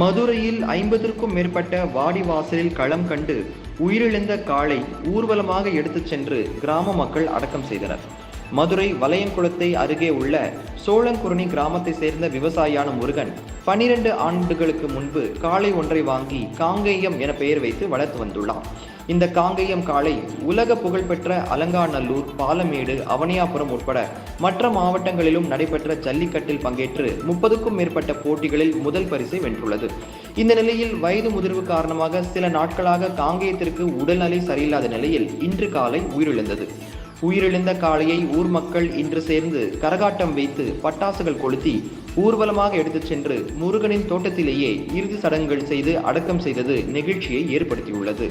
மதுரையில் ஐம்பதற்கும் மேற்பட்ட வாடிவாசலில் களம் கண்டு உயிரிழந்த காளை ஊர்வலமாக எடுத்துச் சென்று கிராம மக்கள் அடக்கம் செய்தனர். மதுரை வளையங்குளத்தை அருகே உள்ள சோழங்குரணி கிராமத்தை சேர்ந்த விவசாயியான முருகன் பனிரெண்டு ஆண்டுகளுக்கு முன்பு காளை ஒன்றை வாங்கி காங்கேயம் என பெயர் வைத்து வளர்த்து வந்துள்ளான் இந்த காங்கேயம் காளை உலக புகழ்பெற்ற அலங்காநல்லூர் பாலமேடு அவனியாபுரம் உட்பட மற்ற மாவட்டங்களிலும் நடைபெற்ற ஜல்லிக்கட்டில் பங்கேற்று முப்பதுக்கும் மேற்பட்ட போட்டிகளில் முதல் பரிசை வென்றுள்ளது. இந்த நிலையில் வயது முதிர்வு காரணமாக சில நாட்களாக காங்கேயத்திற்கு உடல்நிலை சரியில்லாத நிலையில் இன்று காலை உயிரிழந்தது. உயிரிழந்த காளையை ஊர் மக்கள் இன்று சேர்ந்து கரகாட்டம் வைத்து பட்டாசுகள் கொளுத்தி ஊர்வலமாக எடுத்துச் சென்று முருகனின் தோட்டத்திலேயே இறுதி சடங்குகள் செய்து அடக்கம் செய்தது நெகிழ்ச்சியை ஏற்படுத்தியுள்ளது.